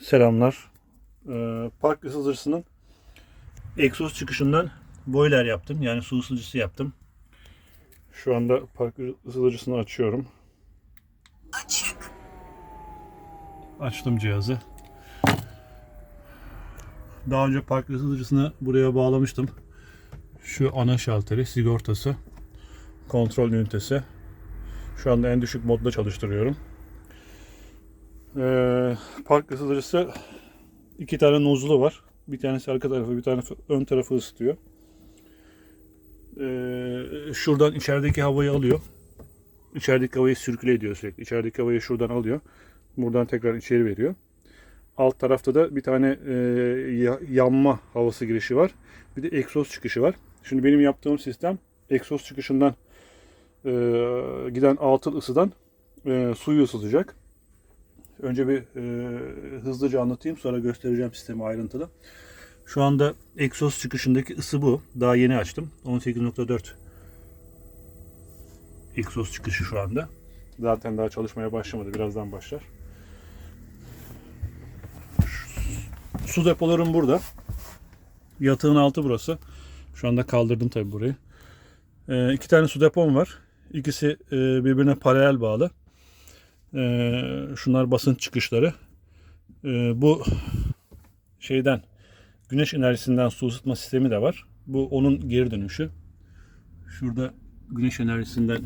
Selamlar. Ee, park ısıtıcısının egzoz çıkışından boiler yaptım. Yani su ısıtıcısı yaptım. Şu anda park ısıtıcısını açıyorum. Açık. Açtım cihazı. Daha önce park ısıtıcısını buraya bağlamıştım. Şu ana şalteri, sigortası, kontrol ünitesi. Şu anda en düşük modda çalıştırıyorum. Ee, park ısıtıcısı iki tane nozulu var. Bir tanesi arka tarafı, bir tanesi ön tarafı ısıtıyor. Ee, şuradan içerideki havayı alıyor. İçerideki havayı sirküle ediyor sürekli. İçerideki havayı şuradan alıyor. Buradan tekrar içeri veriyor. Alt tarafta da bir tane e, ya- yanma havası girişi var. Bir de egzoz çıkışı var. Şimdi benim yaptığım sistem egzoz çıkışından e, giden altın ısıdan e, suyu ısıtacak. Önce bir e, hızlıca anlatayım sonra göstereceğim sistemi ayrıntılı. Şu anda egzoz çıkışındaki ısı bu. Daha yeni açtım. 18.4 egzoz çıkışı şu anda. Zaten daha çalışmaya başlamadı. Birazdan başlar. Su depolarım burada. Yatağın altı burası. Şu anda kaldırdım tabii burayı. Ee, iki tane su depom var. İkisi e, birbirine paralel bağlı. Ee, şunlar basınç çıkışları. Ee, bu şeyden güneş enerjisinden su ısıtma sistemi de var. Bu onun geri dönüşü. Şurada güneş enerjisinden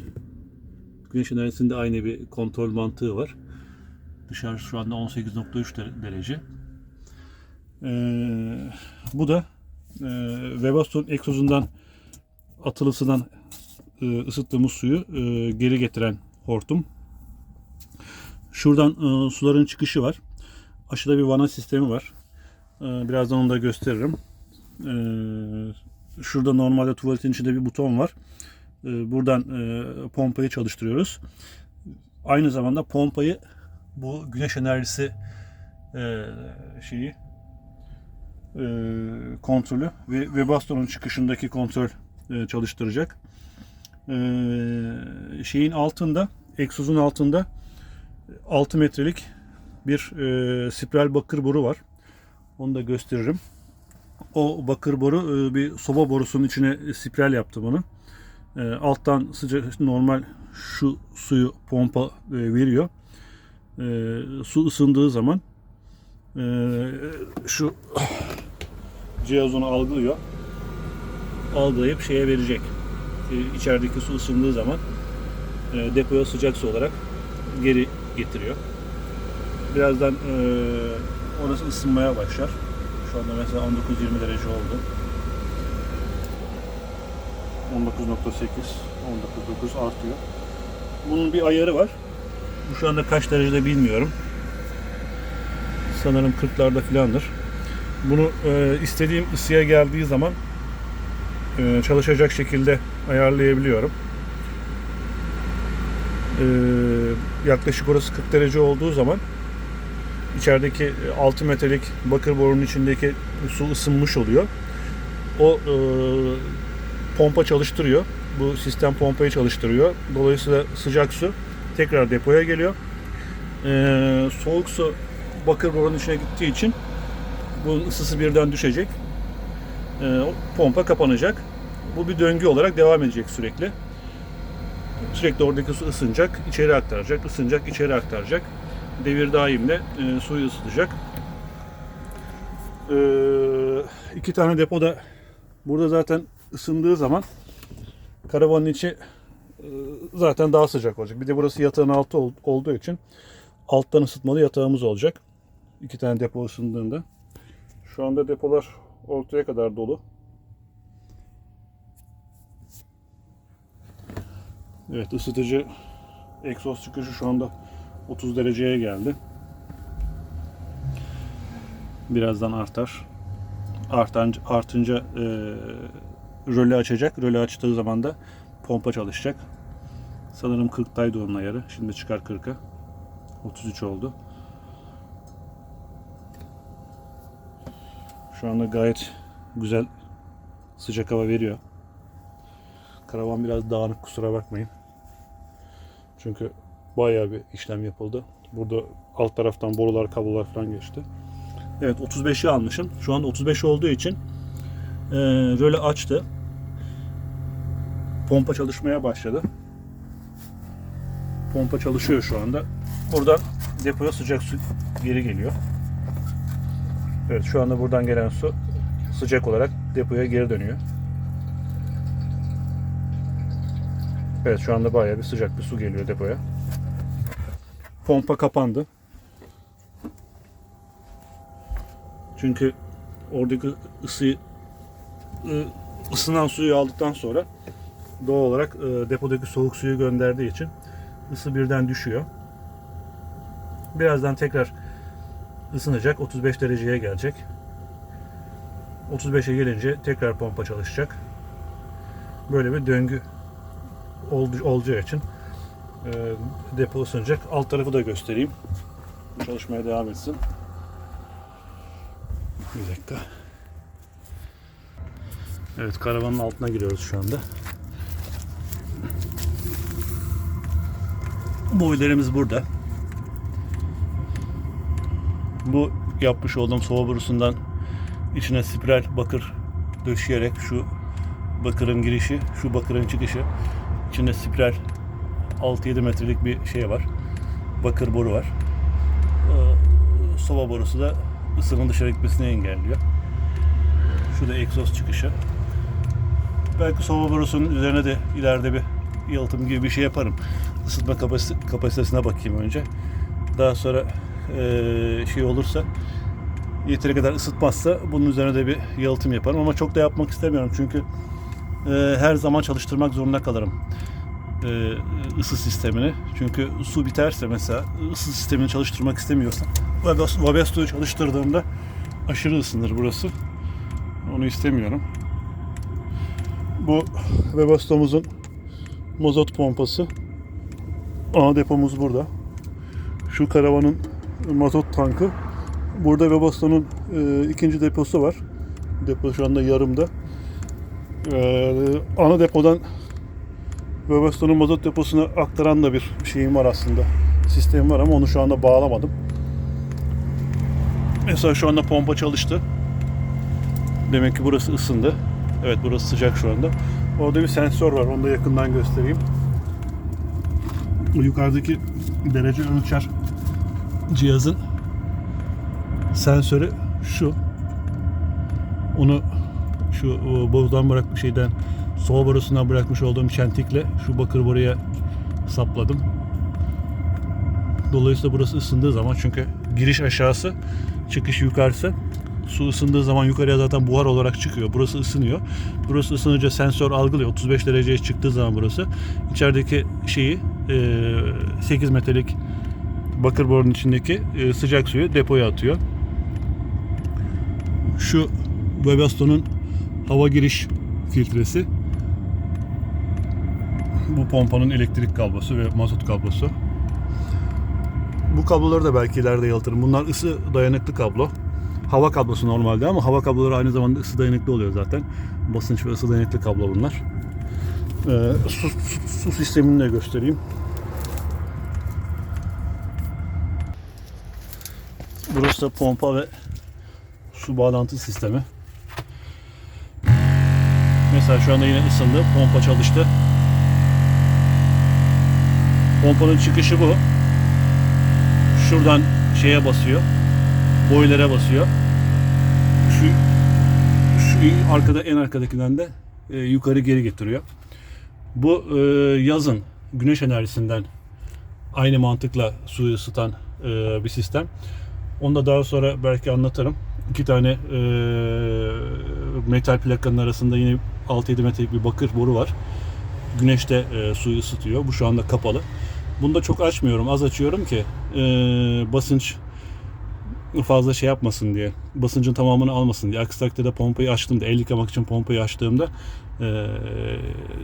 güneş enerjisinde aynı bir kontrol mantığı var. Dışarısı şu anda 18.3 der- derece. Ee, bu da e, Webasto'nun egzozundan atılısından e, ısıttığımız suyu e, geri getiren hortum. Şuradan e, suların çıkışı var. Aşağıda bir vana sistemi var. E, birazdan onu da gösteririm. E, şurada normalde tuvaletin içinde bir buton var. E, buradan e, pompayı çalıştırıyoruz. Aynı zamanda pompayı bu güneş enerjisi e, şeyi e, kontrolü ve Webasto'nun çıkışındaki kontrol e, çalıştıracak. E, şeyin altında, egzozun altında 6 metrelik bir e, spiral bakır boru var. Onu da gösteririm. O bakır boru e, bir soba borusunun içine spiral yaptım onu. E, alttan sıcak normal şu suyu pompa e, veriyor. E, su ısındığı zaman e, şu cihaz onu algılıyor. Algılayıp şeye verecek. E, içerideki su ısındığı zaman e, depoya sıcak su olarak geri getiriyor. Birazdan e, orası ısınmaya başlar. Şu anda mesela 19-20 derece oldu. 19.8 19.9 artıyor. Bunun bir ayarı var. Bu şu anda kaç derecede bilmiyorum. Sanırım 40'larda filandır. Bunu e, istediğim ısıya geldiği zaman e, çalışacak şekilde ayarlayabiliyorum. E, yaklaşık orası 40 derece olduğu zaman içerideki 6 metrelik bakır borunun içindeki su ısınmış oluyor. O e, pompa çalıştırıyor. Bu sistem pompayı çalıştırıyor. Dolayısıyla sıcak su tekrar depoya geliyor. E, soğuk su bakır borunun içine gittiği için bunun ısısı birden düşecek. E, pompa kapanacak. Bu bir döngü olarak devam edecek sürekli. Sürekli oradaki su ısınacak, içeri aktaracak, ısınacak, içeri aktaracak. Devir daimle e, suyu ısıtacak. E, iki tane depoda burada zaten ısındığı zaman karavanın içi e, zaten daha sıcak olacak. Bir de burası yatağın altı ol- olduğu için alttan ısıtmalı yatağımız olacak. İki tane depo ısındığında. Şu anda depolar ortaya kadar dolu. Evet ısıtıcı egzoz çıkışı şu anda 30 dereceye geldi. Birazdan artar. Artan, artınca e, rölü açacak. Rölü açtığı zaman da pompa çalışacak. Sanırım 40'taydı onun ayarı. Şimdi çıkar 40'a. 33 oldu. Şu anda gayet güzel sıcak hava veriyor. Karavan biraz dağınık kusura bakmayın. Çünkü bayağı bir işlem yapıldı. Burada alt taraftan borular, kablolar falan geçti. Evet 35'i almışım. Şu anda 35 olduğu için e, röle açtı. Pompa çalışmaya başladı. Pompa çalışıyor şu anda. Buradan depoya sıcak su geri geliyor. Evet şu anda buradan gelen su sıcak olarak depoya geri dönüyor. Evet şu anda bayağı bir sıcak bir su geliyor depoya. Pompa kapandı. Çünkü oradaki ısıyı ısınan suyu aldıktan sonra doğal olarak e, depodaki soğuk suyu gönderdiği için ısı birden düşüyor. Birazdan tekrar ısınacak. 35 dereceye gelecek. 35'e gelince tekrar pompa çalışacak. Böyle bir döngü olacağı için e, depo ısınacak. Alt tarafı da göstereyim. Çalışmaya devam etsin. Bir dakika. Evet karavanın altına giriyoruz şu anda. Boylarımız burada. Bu yapmış olduğum soba borusundan içine spiral bakır döşeyerek şu bakırın girişi, şu bakırın çıkışı içinde spiral 6-7 metrelik bir şey var. Bakır boru var. Ee, Soba borusu da ısının dışarı gitmesini engelliyor. Şu da egzoz çıkışı. Belki soba borusunun üzerine de ileride bir yalıtım gibi bir şey yaparım. Isıtma kapasite- kapasitesine bakayım önce. Daha sonra eee, şey olursa yeteri kadar ısıtmazsa bunun üzerine de bir yalıtım yaparım ama çok da yapmak istemiyorum çünkü eee, her zaman çalıştırmak zorunda kalırım eee, ısı sistemini. Çünkü su biterse mesela ısı sistemini çalıştırmak istemiyorsam Webesto- Webesto'yu çalıştırdığımda aşırı ısınır burası. Onu istemiyorum. Bu Webesto'muzun mazot pompası. Ana depomuz burada. Şu karavanın mazot tankı. Burada Webesto'nun e, ikinci deposu var. Depo şu anda yarımda. E, ana depodan Webesto'nun mazot deposuna aktaran da bir şeyim var aslında. Sistemim var ama onu şu anda bağlamadım. Mesela şu anda pompa çalıştı. Demek ki burası ısındı. Evet burası sıcak şu anda. Orada bir sensör var. Onu da yakından göstereyim. Bu yukarıdaki derece ölçer cihazın sensörü şu. Onu şu o, borudan bırakmış şeyden soğuk borusundan bırakmış olduğum çentikle şu bakır boruya sapladım. Dolayısıyla burası ısındığı zaman çünkü giriş aşağısı, çıkış yukarısı. Su ısındığı zaman yukarıya zaten buhar olarak çıkıyor. Burası ısınıyor. Burası ısınınca sensör algılıyor. 35 dereceye çıktığı zaman burası içerideki şeyi e, 8 metrelik bakır borunun içindeki e, sıcak suyu depoya atıyor. Şu Webasto'nun hava giriş filtresi. Bu pompanın elektrik kablosu ve mazot kablosu. Bu kabloları da belki ileride yalıtırım. Bunlar ısı dayanıklı kablo. Hava kablosu normalde ama hava kabloları aynı zamanda ısı dayanıklı oluyor zaten. Basınç ve ısı dayanıklı kablo bunlar. Ee, su, su, su sistemini de göstereyim. Burası da pompa ve su bağlantı sistemi. Mesela şu anda yine ısındı. Pompa çalıştı. Pompanın çıkışı bu. Şuradan şeye basıyor. Boylere basıyor. Şu şu arkada en arkadakinden de e, yukarı geri getiriyor. Bu e, yazın güneş enerjisinden aynı mantıkla suyu ısıtan e, bir sistem. Onu da daha sonra belki anlatırım. İki tane e, metal plakanın arasında yine 6-7 metrelik bir bakır boru var. Güneşte e, suyu ısıtıyor. Bu şu anda kapalı. Bunu da çok açmıyorum. Az açıyorum ki e, basınç fazla şey yapmasın diye. Basıncın tamamını almasın diye. Aksi takdirde pompayı açtığımda, el yıkamak için pompayı açtığımda e,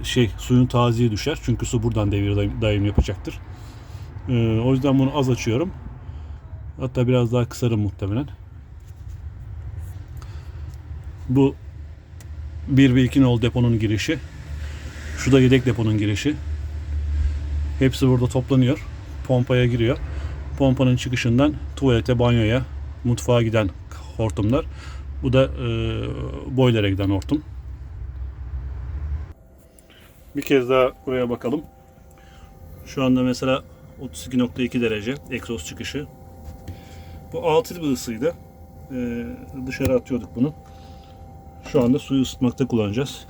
şey suyun tazeliği düşer. Çünkü su buradan devir dayım yapacaktır. E, o yüzden bunu az açıyorum. Hatta biraz daha kısarım muhtemelen. Bu 1 ve 2 nol deponun girişi. Şu da yedek deponun girişi. Hepsi burada toplanıyor. Pompaya giriyor. Pompanın çıkışından tuvalete, banyoya, mutfağa giden hortumlar. Bu da e, boiler'e giden hortum. Bir kez daha buraya bakalım. Şu anda mesela 32.2 derece egzoz çıkışı. Bu altı bir ısıydı. Ee, dışarı atıyorduk bunu. Şu anda suyu ısıtmakta kullanacağız.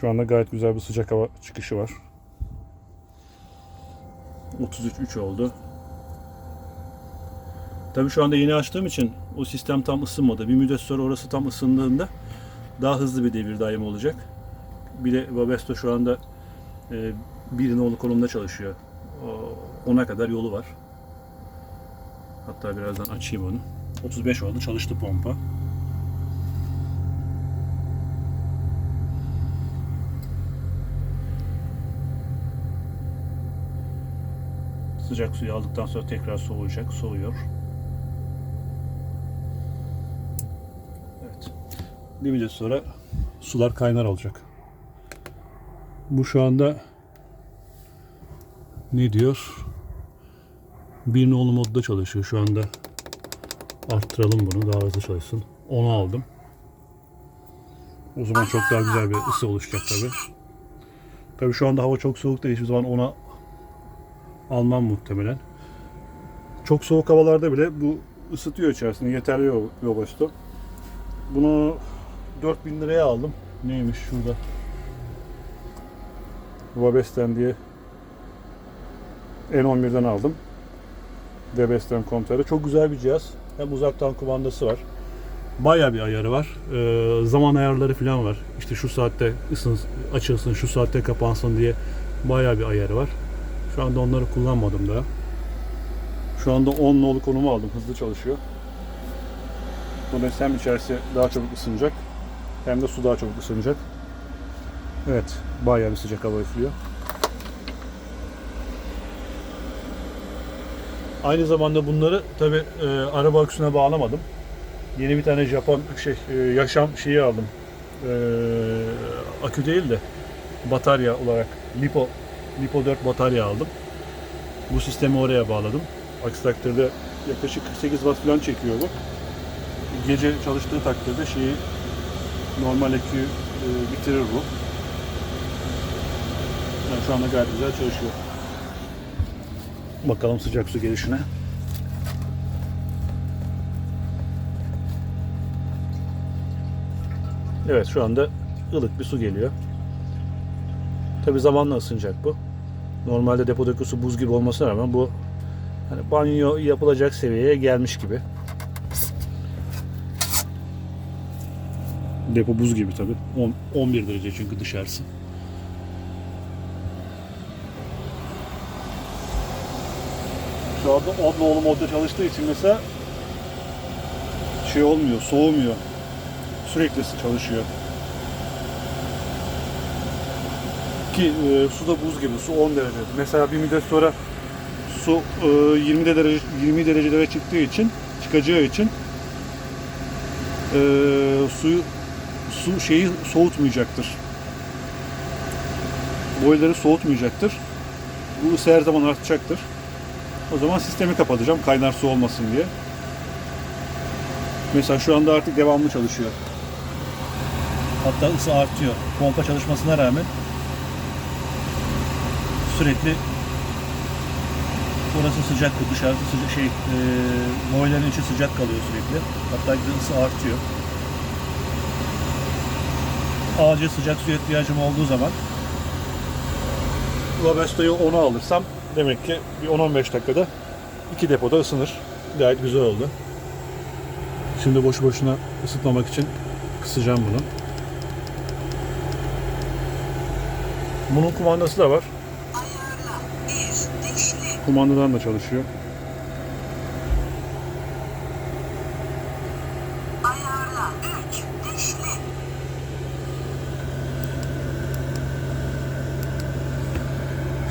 Şu anda gayet güzel bir sıcak hava çıkışı var. 33.3 oldu. Tabii şu anda yeni açtığım için o sistem tam ısınmadı. Bir müddet sonra orası tam ısındığında daha hızlı bir devir daim olacak. Bir de Webesto şu anda e, bir nolu konumda çalışıyor. O- Ona kadar yolu var. Hatta birazdan açayım onu. 35 oldu. Çalıştı pompa. Sıcak suyu aldıktan sonra tekrar soğuyacak. Soğuyor. Evet. Bir müddet sonra sular kaynar olacak. Bu şu anda ne diyor? Bir nolu modda çalışıyor şu anda. Arttıralım bunu daha hızlı çalışsın. 10'u aldım. O zaman çok daha güzel bir ısı oluşacak tabi. Tabi şu anda hava çok soğuk değil. Hiçbir zaman ona almam muhtemelen. Çok soğuk havalarda bile bu ısıtıyor içerisinde. Yeterli Robusto. Bunu 4000 liraya aldım. Neymiş şurada? Wabesten diye N11'den aldım. Webesten komutarı. Çok güzel bir cihaz. Hem uzaktan kumandası var. Bayağı bir ayarı var. Ee, zaman ayarları falan var. İşte şu saatte ısın, açılsın, şu saatte kapansın diye bayağı bir ayarı var. Şu anda onları kullanmadım daha. Şu anda 10 nolu konumu aldım. Hızlı çalışıyor. Dolayısıyla hem içerisi daha çabuk ısınacak hem de su daha çabuk ısınacak. Evet, bayağı bir sıcak hava üflüyor. Aynı zamanda bunları tabi araba aküsüne bağlamadım. Yeni bir tane Japon şey e, yaşam şeyi aldım. E, akü değil de batarya olarak Lipo Lipo 4 batarya aldım. Bu sistemi oraya bağladım. Aksi takdirde yaklaşık 48 watt falan çekiyor bu. Gece çalıştığı takdirde şeyi normal aküyü e, bitirir bu. Yani şu anda gayet güzel çalışıyor. Bakalım sıcak su gelişine. Evet şu anda ılık bir su geliyor. Tabi zamanla ısınacak bu. Normalde depodaki su buz gibi olmasına rağmen bu hani banyo yapılacak seviyeye gelmiş gibi. Depo buz gibi tabi. 11 derece çünkü dışarısı. Şu anda 10 nolu modda çalıştığı için mesela şey olmuyor, soğumuyor. Sürekli çalışıyor. Ki e, su da buz gibi, su 10 derece. Mesela bir müddet sonra su e, 20 derece 20 derecelere çıktığı için, çıkacağı için e, suyu su şeyi soğutmayacaktır. Boyları soğutmayacaktır. Bu ısı her zaman artacaktır. O zaman sistemi kapatacağım kaynar su olmasın diye. Mesela şu anda artık devamlı çalışıyor. Hatta ısı artıyor. Pompa çalışmasına rağmen sürekli orası sıcak, dışarısı sıcak şey, e, boilerin içi sıcak kalıyor sürekli. Hatta ısı artıyor. Acil sıcak suya ihtiyacım olduğu zaman Robusto'yu 10'a alırsam demek ki bir 10-15 dakikada iki depoda ısınır. Gayet güzel oldu. Şimdi boşu boşuna ısıtmamak için kısacağım bunu. Bunun kumandası da var. Kumandadan da çalışıyor. Ayarla. Üç. Dişli.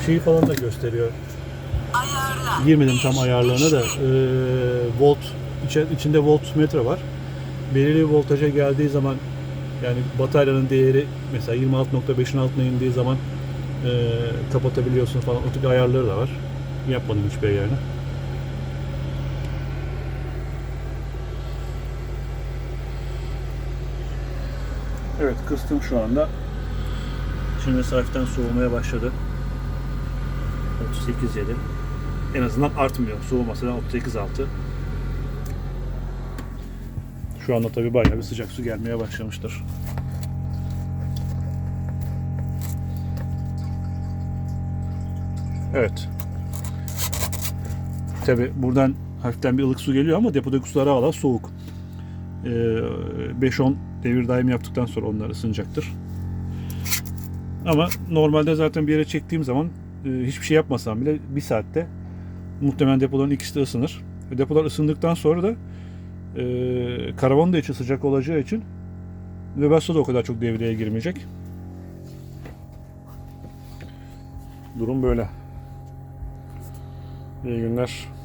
Şeyi falan da gösteriyor. Ayarla. Girmedim tam ayarlarına da e, volt içinde voltmetre var. Belirli voltaja geldiği zaman yani bataryanın değeri mesela 26.5'in altına indiği zaman e, kapatabiliyorsun falan. O tip ayarları da var çekim yapmadım hiçbir yerde. Evet kıstım şu anda. Şimdi mesafeden soğumaya başladı. 38.7 En azından artmıyor. Soğumasa da 38.6 Şu anda tabi bayağı bir sıcak su gelmeye başlamıştır. Evet. Tabi buradan hafiften bir ılık su geliyor ama depodaki sular hala soğuk. Ee, 5-10 devir daim yaptıktan sonra onlar ısınacaktır. Ama normalde zaten bir yere çektiğim zaman e, hiçbir şey yapmasam bile bir saatte muhtemelen depoların ikisi de ısınır. Depolar ısındıktan sonra da e, karavan da içi sıcak olacağı için Webasto da o kadar çok devreye girmeyecek. Durum böyle. İyi günler.